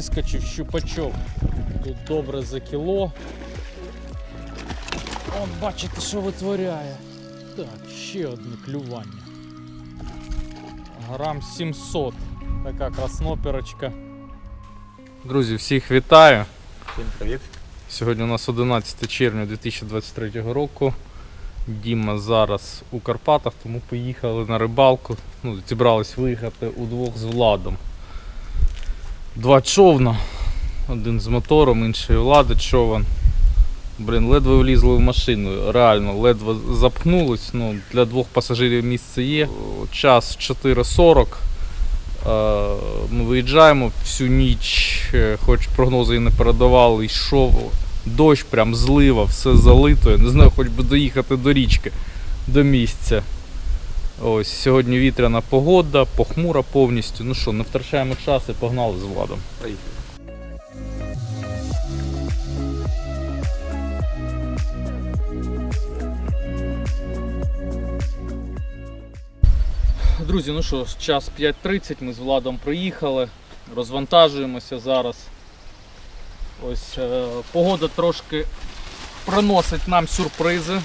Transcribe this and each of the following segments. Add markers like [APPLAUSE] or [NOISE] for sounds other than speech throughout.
вискочив щупачок. Тут добре за кіло. От бачите, що витворяє. Так, ще одне клювання. Грам 700. Така красноперочка. Друзі, всіх вітаю. Всім привіт. Сьогодні у нас 11 червня 2023 року. Діма зараз у Карпатах, тому поїхали на рибалку. Ну, зібрались виїхати удвох з Владом. Два човна. Один з мотором, інший Влада човен. Блін, ледве влізли в машину. Реально, ледве запхнулись. Ну, для двох пасажирів місце є. Час 4.40. Е, Ми виїжджаємо всю ніч, е, хоч прогнози і не передавали, йшов дощ, прям злива, все залито. Я не знаю, хоч би доїхати до річки, до місця. Ось сьогодні вітряна погода, похмура повністю. Ну що, не втрачаємо час і погнали з владом. Друзі, ну що, час 5.30, ми з Владом приїхали, розвантажуємося зараз. Ось е, погода трошки приносить нам сюрпризи.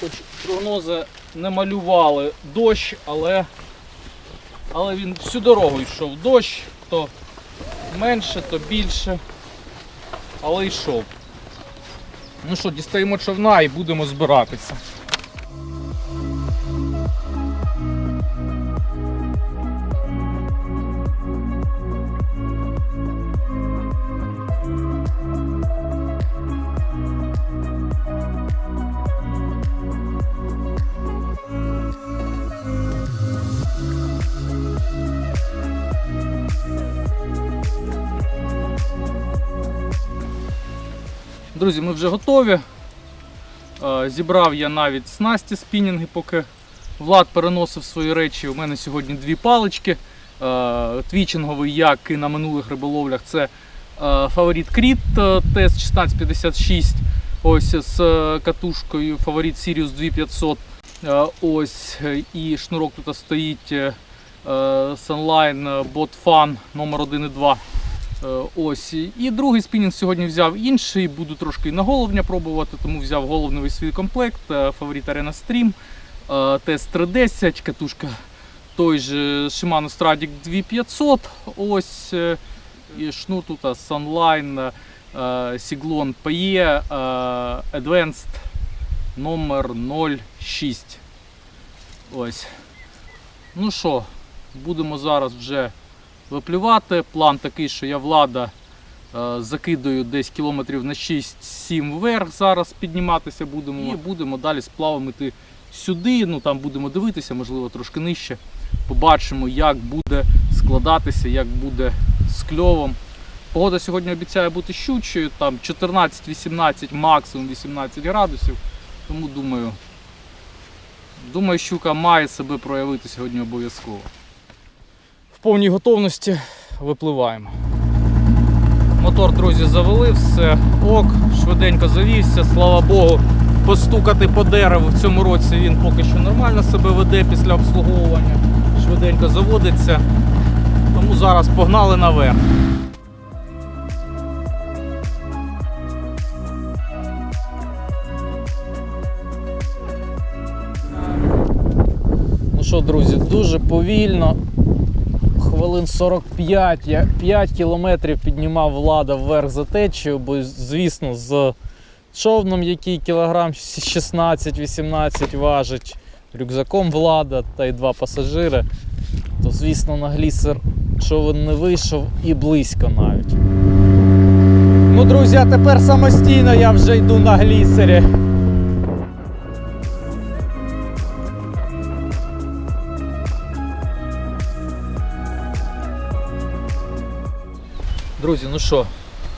Хоч прогнози не малювали дощ, але, але він всю дорогу йшов дощ, то менше, то більше, але йшов. Ну що, дістаємо човна і будемо збиратися. Друзі, ми вже готові. Е, Зібрав я навіть снасті спінінги, поки Влад переносив свої речі. У мене сьогодні дві палички. Е, Твічинговий, як і на минулих риболовлях, це е, фаворит Кріт тест 1656. Ось з катушкою фаворит Sirius 2500. Е, Ось і шнурок тут стоїть Sunline Bot Fan номер 1 і 2. Е, Ось. І другий спінінг сьогодні взяв інший, буду трошки на головня пробувати, тому взяв головний свій комплект, фаворит Arena Stream, е, тест 310, катушка той же Shimano Stradic 2500. Ось. е, І шнур тут Sunline Siglon PE е, Advanced номер 06. Ось. Ну що, будемо зараз вже виплювати. План такий, що я влада е, закидаю десь кілометрів на 6-7 вверх. Зараз підніматися будемо. І будемо далі сплавом іти сюди. Ну там будемо дивитися, можливо, трошки нижче. Побачимо, як буде складатися, як буде з кльовом. Погода сьогодні обіцяє бути щучою, там 14-18, максимум 18 градусів. Тому думаю, думаю, щука має себе проявити сьогодні обов'язково. Повній готовності випливаємо. Мотор, друзі, завели, все ок, швиденько завівся, слава Богу, постукати по дереву в цьому році він поки що нормально себе веде після обслуговування, швиденько заводиться. Тому зараз погнали наверх. Ну що, друзі, дуже повільно. Хвилин 45, я 5 кілометрів піднімав влада вверх за течією, бо, звісно, з човном, який кілограм 16-18 важить, рюкзаком влада та й два пасажири, то, звісно, на глісер човен не вийшов і близько навіть. Ну, друзі, а тепер самостійно я вже йду на глісері. Друзі, ну що,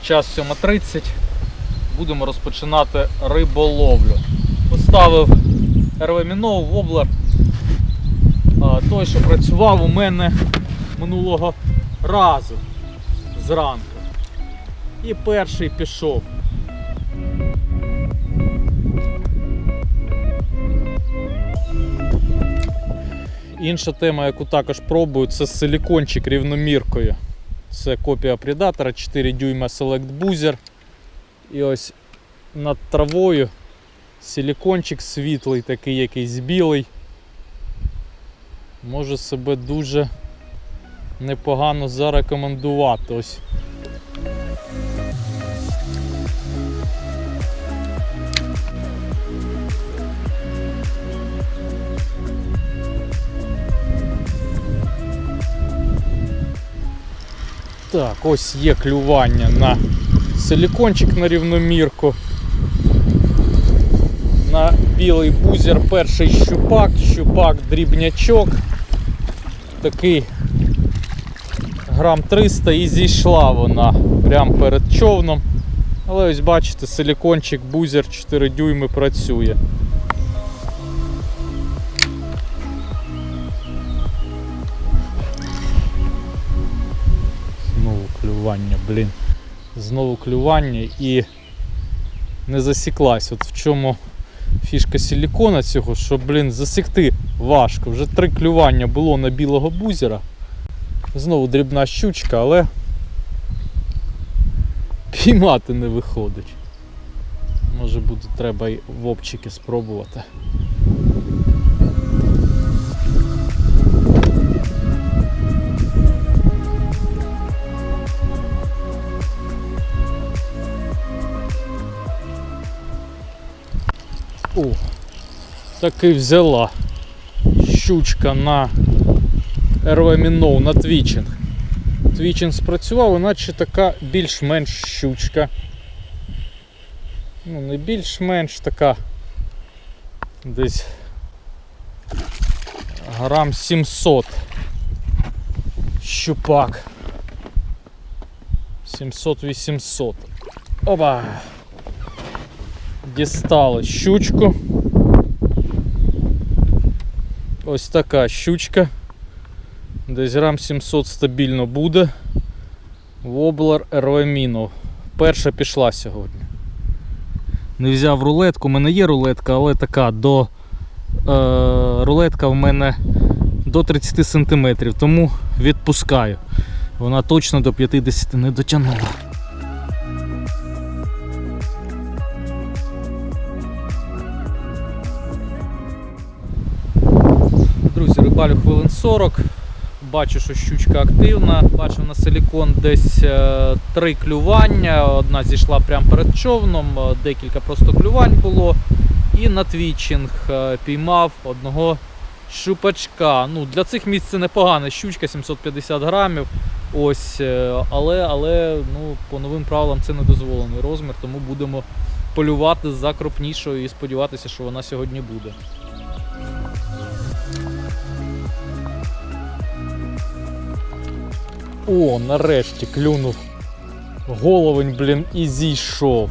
час 7.30. Будемо розпочинати риболовлю. Поставив РВ Мінов, воблер. Той, що працював у мене минулого разу зранку. І перший пішов. Інша тема, яку також пробую, це силікончик рівноміркою. Це копія предатора, 4 дюйма Select Boozer. І ось над травою силікончик світлий, такий якийсь білий. Може себе дуже непогано зарекомендувати. Ось Так, ось є клювання на силікончик на рівномірку. На білий бузер перший щупак, щупак дрібнячок. Такий грам 300 і зійшла вона прямо перед човном. Але ось бачите, силікончик, бузер 4 дюйми працює. Клювання, блін. Знову клювання і не засіклась. От в чому фішка силікона цього, що, блін, засікти важко. Вже три клювання було на білого бузера. Знову дрібна щучка, але піймати не виходить. Може буде треба й в обчики спробувати. Таки взяла щучка на RV на твічинг. Твічинг спрацював, іначе така більш-менш щучка. Ну, не більш-менш така. Десь грам 700 щупак. 700-800. Оба! Дістали щучку. Ось така щучка. Десь грам 700 стабільно буде. Воблер RV Перша пішла сьогодні. Не взяв рулетку, у мене є рулетка, але така до. Е, рулетка в мене до 30 см, тому відпускаю. Вона точно до 50 не дотягнула. Друзі, хвилин 40. Бачу, що щучка активна. Бачу на силікон десь е, три клювання. Одна зійшла прямо перед човном, е, декілька просто клювань було. І на твічинг е, піймав одного щупачка. Ну, для цих місць це непогана щучка, 750 грамів. Ось, але, але ну, по новим правилам це не дозволений розмір, тому будемо полювати за крупнішою і сподіватися, що вона сьогодні буде. О, нарешті клюнув. Головень, блін, і зійшов.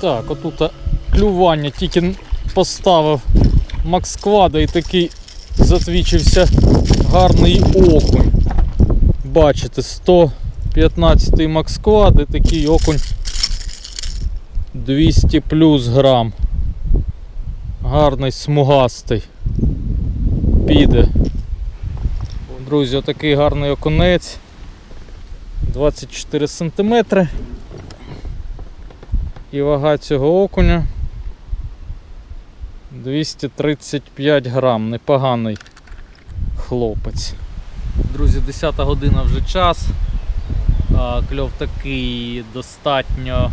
Так, отут клювання тільки поставив Максквада і такий затвічився гарний окунь. Бачите, 115 Максквад і такий окунь 200 плюс грам. Гарний смугастий. Піде. Друзі, отакий гарний окунець. 24 см. І вага цього окуня 235 грам. Непоганий хлопець. Друзі, 10 година вже час. Кльов такий достатньо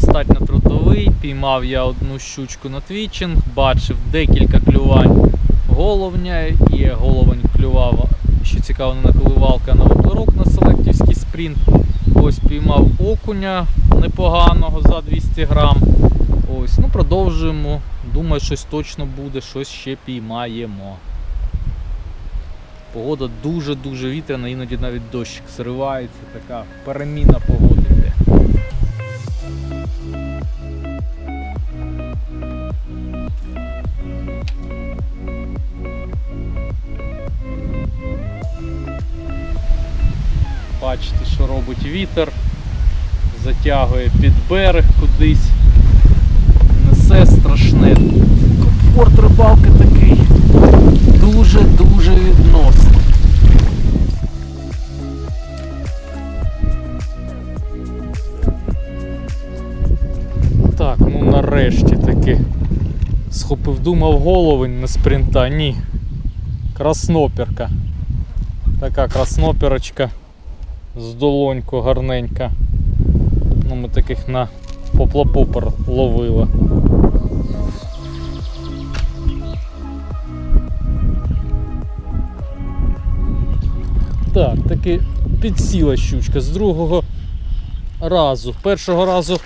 достатньо трудовий. Піймав я одну щучку на твічинг, бачив декілька клювань головня, і головень клював, що цікаво, не на коливалка, на воблерок на селектівський спринт. Ось піймав окуня непоганого за 200 грам. Ось, ну продовжуємо. Думаю, щось точно буде, щось ще піймаємо. Погода дуже-дуже вітряна, іноді навіть дощик зривається, така переміна погоди Бачите, що робить вітер, затягує під берег кудись, несе страшне. Комфорт рибалки такий дуже-дуже відносний. Так, ну нарешті таки схопив, думав головень на спринта, ні. Красноперка. Така красноперочка з долоньку гарненька. Ну, ми таких на поплапопер ловили. Так, таки підсіла щучка з другого разу. Першого разу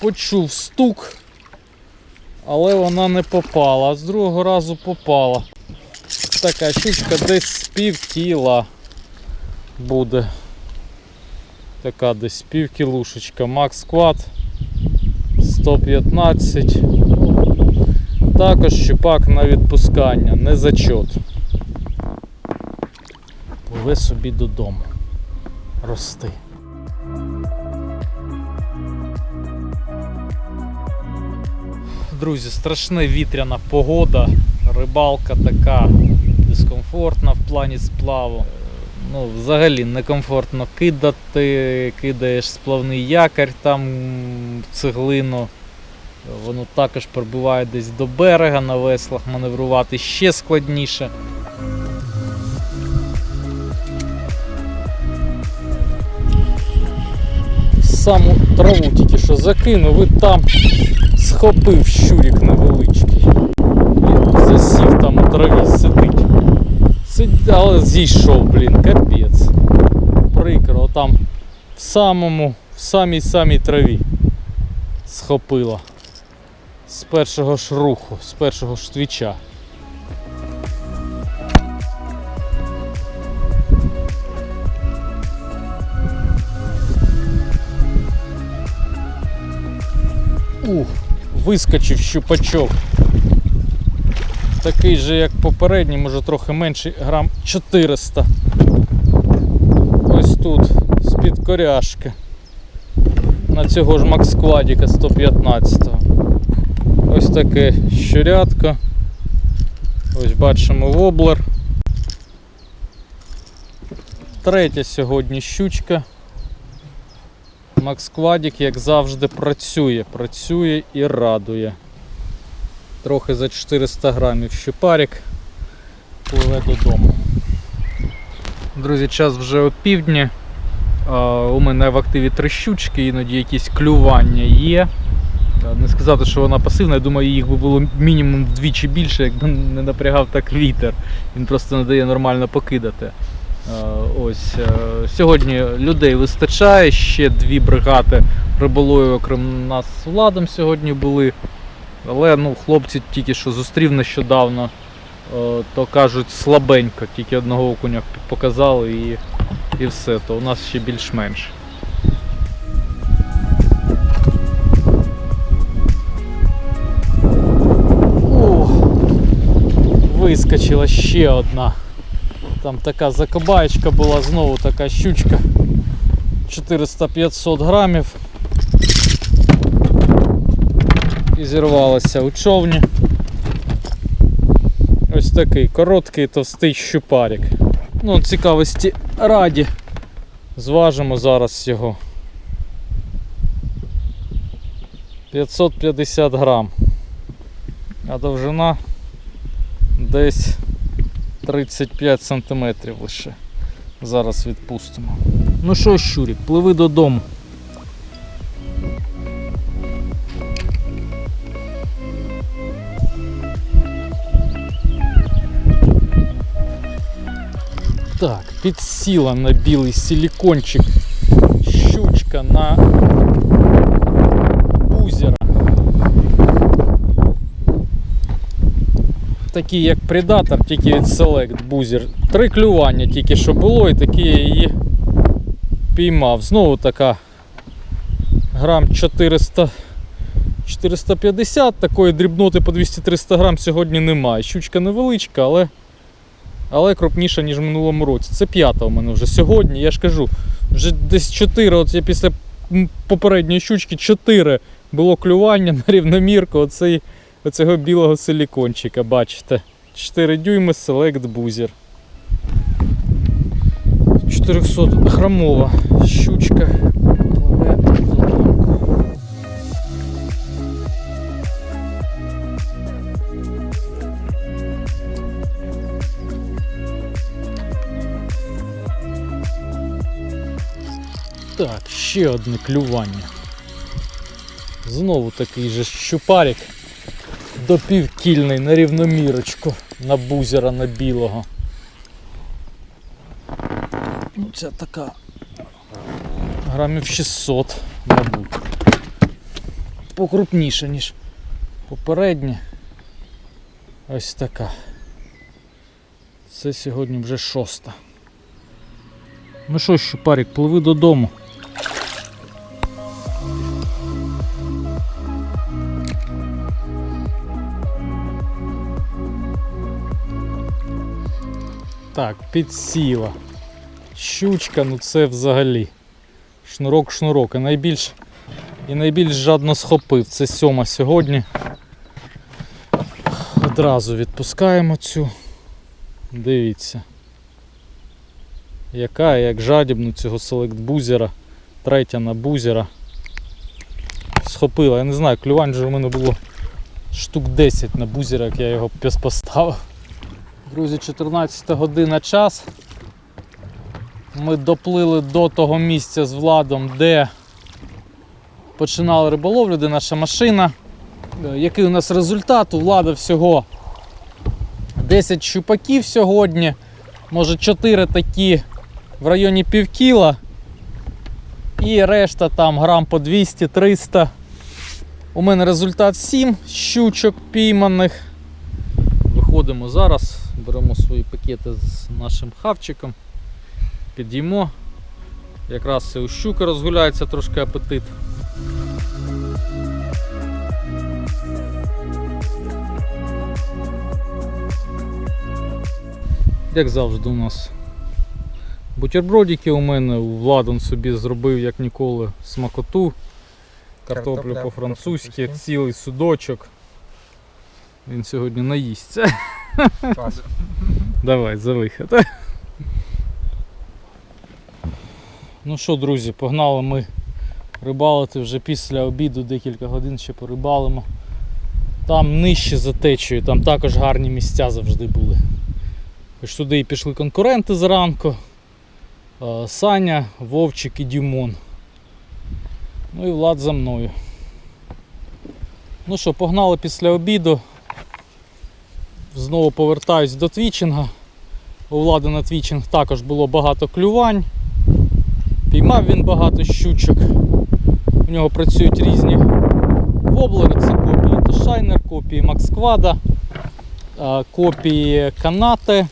почув стук, але вона не попала, а з другого разу попала. Така щучка десь з пів тіла буде. Така десь пів кілушечка. Макс Квад 115. Також щупак на відпускання, не зачот. Пливе собі додому. Рости. Друзі, страшна вітряна погода, рибалка така дискомфортна в плані сплаву. Ну, взагалі некомфортно кидати, кидаєш сплавний якорь там в цеглину. Воно також пробиває десь до берега на веслах, маневрувати ще складніше. Саму траву тільки що закинув і там схопив щурик невеличкий. І засів там у траві, сидить. Але зійшов, блін, капець. Прикро, там в самому, в самій самій траві схопило. З першого ж руху, з першого ж твіча. Ух, вискочив щупачок. Такий же, як попередній, може трохи менший, грам 400. Ось тут, з-під коряшки. На цього ж Макскладіка 115. Ось таке щурятко. Ось бачимо воблер. Третя сьогодні щучка. Максквадік, як завжди, працює, працює і радує. Трохи за 400 грамів щупарик пливе додому. Друзі, час вже опівдні. У мене в активі три щучки, іноді якісь клювання є. Не сказати, що вона пасивна, я думаю, їх би було мінімум вдвічі більше, якби не напрягав так вітер. Він просто не дає нормально покидати. Ось е, сьогодні людей вистачає. Ще дві бригади риболовів, окрім нас з владом сьогодні були. Але ну, хлопці тільки що зустрів нещодавно, е, то кажуть слабенько, тільки одного окуня показали і, і все, то у нас ще більш-менш. Вискочила ще одна. Там така закобаєчка була, знову така щучка. 400-500 грамів. І зірвалася у човні. Ось такий короткий товстий щупарик. Ну, цікавості раді. Зважимо зараз його. 550 грам. А довжина десь 35 сантиметрів лише. Зараз відпустимо. Ну що, щурик, пливи додому. Підсіла на білий силікончик. Щучка на бузера. Такий як предатор, тільки Select бузер. Три клювання тільки що було і такі я її піймав. Знову така грам 400. 450 такої дрібноти по 200-300 грам сьогодні немає. Щучка невеличка, але але крупніша, ніж в минулому році. Це п'ята у мене вже сьогодні. Я ж кажу, вже десь 4, от я після попередньої щучки 4 було клювання [LAUGHS] на рівномірку оцей, оцього білого силікончика, бачите. 4 дюйми Select Buzzer. 400 грамова щучка. Ще одне клювання. Знову такий же щупарик допівкільний на рівномірочку на бузера на білого. Ну, це така грамів 600, мабуть. Покрупніше, ніж попереднє. Ось така. Це сьогодні вже шоста. Ну що, щупарик, пливи додому. Так, підсіла. Щучка, ну це взагалі. Шнурок, шнурок. І найбільш, і найбільш жадно схопив. Це сьома сьогодні. Одразу відпускаємо цю. Дивіться. Яка, як жадібну цього селект бузера. Третя на бузера. Схопила. Я не знаю, клювань же у мене було штук 10 на бузера, як я його поставив. Друзі, 14 година час. Ми доплили до того місця з владом, де починали риболовлю, де наша машина. Е, Який у нас результат? У влада всього 10 щупаків сьогодні. Може 4 такі в районі півкіла. І решта там грам по 200-300. У мене результат 7 щучок пійманих. Виходимо зараз, беремо свої пакети з нашим хавчиком, під'їмо. Якраз і у щуки розгуляється трошки апетит. Як завжди у нас бутербродики у мене, у Владан собі зробив як ніколи смакоту, картоплю по-французьки. цілий судочок. Він сьогодні наїсться. Давай, за вихід. Ну що, друзі, погнали ми рибалити вже після обіду, декілька годин ще порибалимо. Там нижче за течею, там також гарні місця завжди були. Ось туди і пішли конкуренти зранку. Саня, Вовчик і Дімон. Ну і Влад за мною. Ну що, погнали після обіду. Знову повертаюсь до твічинга. У влади на твічинг також було багато клювань. Піймав він багато щучок. У нього працюють різні воблери, це копії Тошайнер, копії Максквада, е, копії Канати.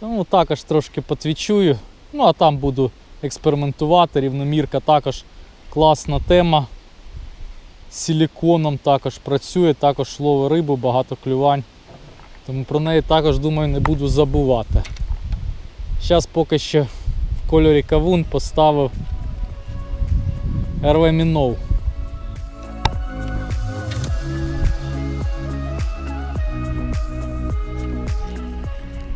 Тому також трошки потвічую. Ну а там буду експериментувати. Рівномірка також класна тема. Силіконом також працює, також ловить рибу, багато клювань. Тому про неї також, думаю, не буду забувати. Зараз поки що в кольорі кавун поставив RV Minnow.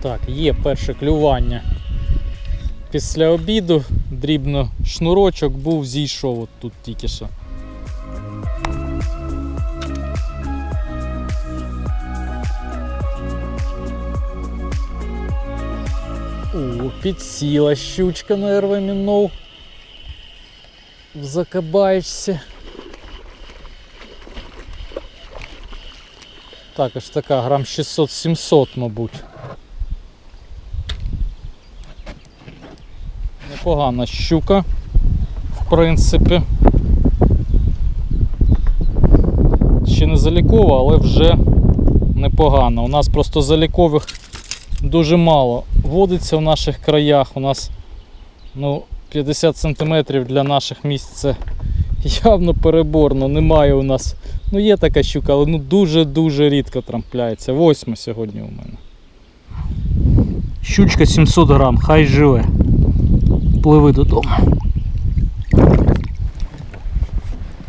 Так, є перше клювання. Після обіду дрібно шнурочок був, зійшов от тут тільки що. Підсіла щучка на РВ Мінов. В закабаєчці. Також така грам 600-700, мабуть. Непогана щука, в принципі. Ще не залікова, але вже непогано. У нас просто залікових дуже мало водиться в наших краях. У нас ну, 50 см для наших місць це явно переборно. Немає у нас. Ну є така щука, але ну дуже-дуже рідко трапляється. Восьма сьогодні у мене. Щучка 700 грам, хай живе. Пливи додому.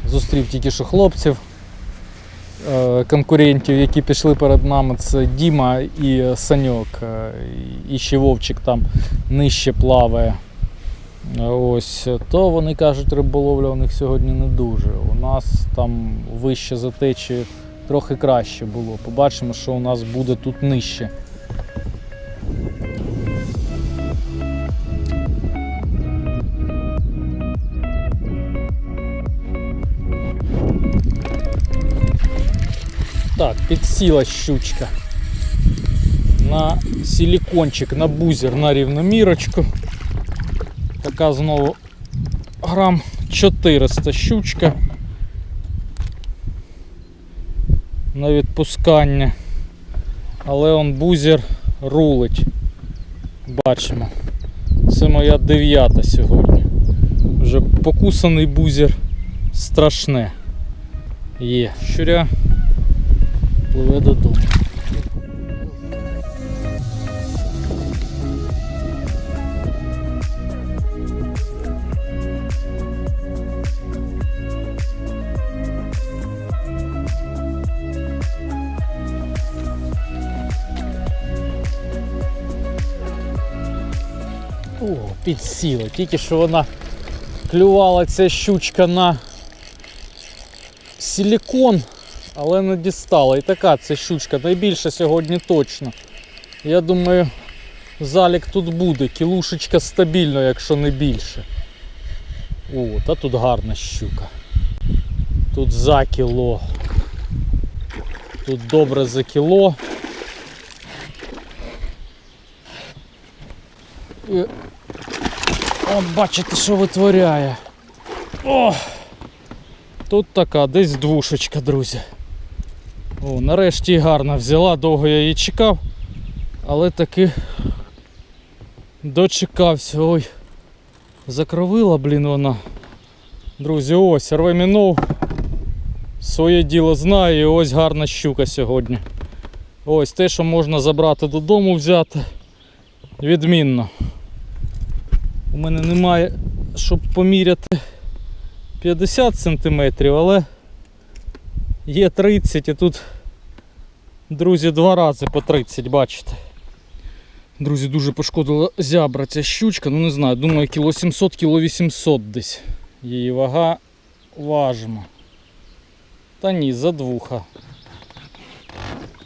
Зустрів тільки що хлопців, конкурентів, які пішли перед нами. Це Діма і Саньок. Е, І ще Вовчик там нижче плаває. Е, Ось, то вони кажуть, риболовля у них сьогодні не дуже. У нас там вище за течією трохи краще було. Побачимо, що у нас буде тут нижче. Так, підсіла щучка. На силікончик, на бузер, на рівномірочку. Така знову грам 400 щучка. На відпускання. Але он бузер рулить. Бачимо. Це моя дев'ята сьогодні. Вже покусаний бузер страшне. Є. Щуря пливе додому. О, підсіла. Тільки що вона клювала ця щучка на силікон, але не дістала. І така ця щучка, найбільша сьогодні точно. Я думаю, залік тут буде, кілушечка стабільно, якщо не більше. О, та тут гарна щука. Тут за кіло. Тут добре за кіло. І... От бачите, що витворяє. О! Тут така, десь двушечка, друзі. О, нарешті гарно взяла, довго я її чекав, але таки дочекався. Ой, закровила, блін, вона. Друзі, ось, рвемінов. Своє діло знає, і ось гарна щука сьогодні. Ось те, що можна забрати додому взяти. Відмінно. У мене немає, щоб поміряти 50 см, але є 30 і тут, друзі, два рази по 30, бачите. Друзі, дуже пошкодила зябра ця щучка, ну не знаю, думаю, кіло 700, кіло 800 десь. Її вага важимо. Та ні, за двуха.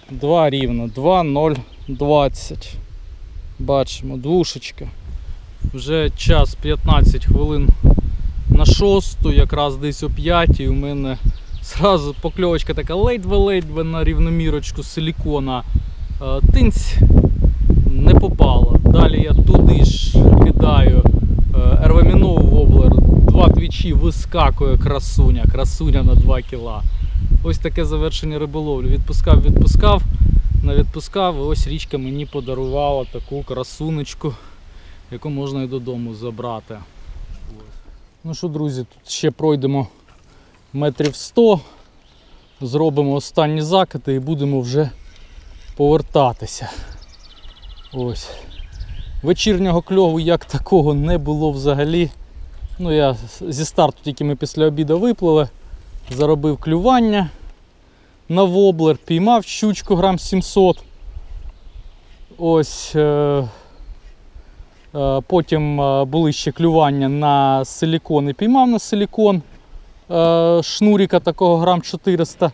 Два рівно, 2,020. Бачимо, двушечка. Вже час 15 хвилин на шосту, якраз десь о п'ятій у мене зразу покльовочка така ледве-ледве на рівномірочку силікона. Е, Тинць не попала. Далі я туди ж кидаю е, ервамінову воблер, два твічі вискакує красуня, красуня на 2 кіла. Ось таке завершення риболовлі. Відпускав, відпускав, не відпускав, і ось річка мені подарувала таку красунечку яку можна і додому забрати. Ну що, друзі, тут ще пройдемо метрів 100, зробимо останні закати і будемо вже повертатися. Ось. Вечірнього кльову як такого не було взагалі. Ну, я зі старту тільки ми після обіду виплили, заробив клювання на воблер, піймав щучку грам 700. Ось. Е- Е, Потім е, були ще клювання на силікон і піймав на силікон шнуріка такого грам 400.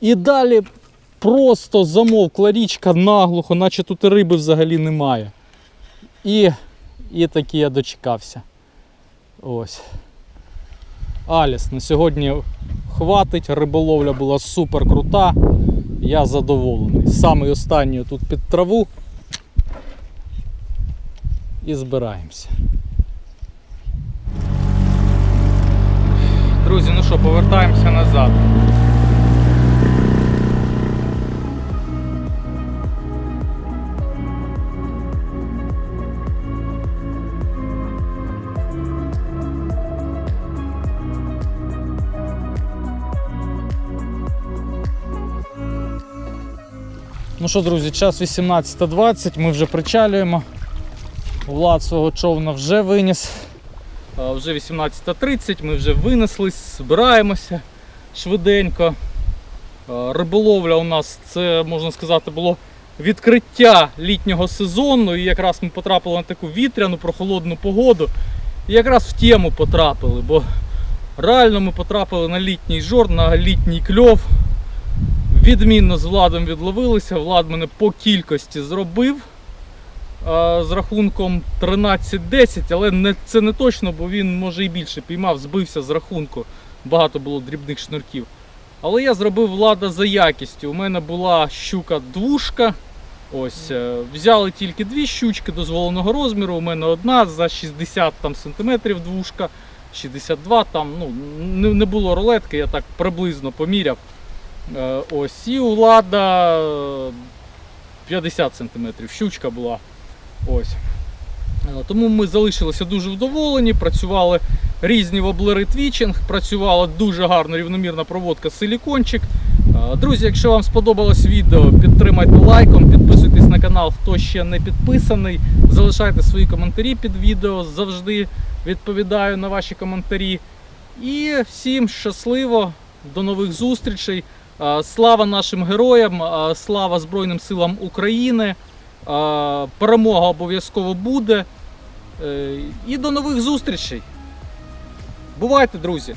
І далі просто замовкла річка наглухо, наче тут риби взагалі немає. І, і таки я дочекався. Ось. Аліс, на сьогодні хватить, риболовля була супер крута. Я задоволений. Самий останній тут під траву і збираємося. Друзі, ну що, повертаємося назад. Ну що, друзі, час 18.20, ми вже причалюємо. Влад свого човна вже виніс. Вже 18.30, ми вже винеслись, збираємося швиденько. Риболовля у нас це, можна сказати, було відкриття літнього сезону. І якраз ми потрапили на таку вітряну, прохолодну погоду. І якраз в тему потрапили, бо реально ми потрапили на літній жор, на літній кльов. Відмінно з Владом відловилися. Влад мене по кількості зробив з рахунком 13-10, але не, це не точно, бо він може і більше піймав, збився з рахунку. Багато було дрібних шнурків. Але я зробив влада за якістю. У мене була щука двушка. Ось, е, взяли тільки дві щучки дозволеного розміру. У мене одна за 60 там, сантиметрів двушка, 62 там, ну, не, не було рулетки, я так приблизно поміряв. Е, Ось, і влада е, 50 сантиметрів щучка була. Ось. Е, Тому ми залишилися дуже вдоволені, працювали різні воблери твічинг, працювала дуже гарна рівномірна проводка силікончик. Е, Друзі, якщо вам сподобалось відео, підтримайте лайком, підписуйтесь на канал, хто ще не підписаний. Залишайте свої коментарі під відео. Завжди відповідаю на ваші коментарі. І всім щасливо, до нових зустрічей. Е, Слава нашим героям, слава Збройним силам України. Перемога обов'язково буде. Е, І до нових зустрічей. Бувайте, друзі!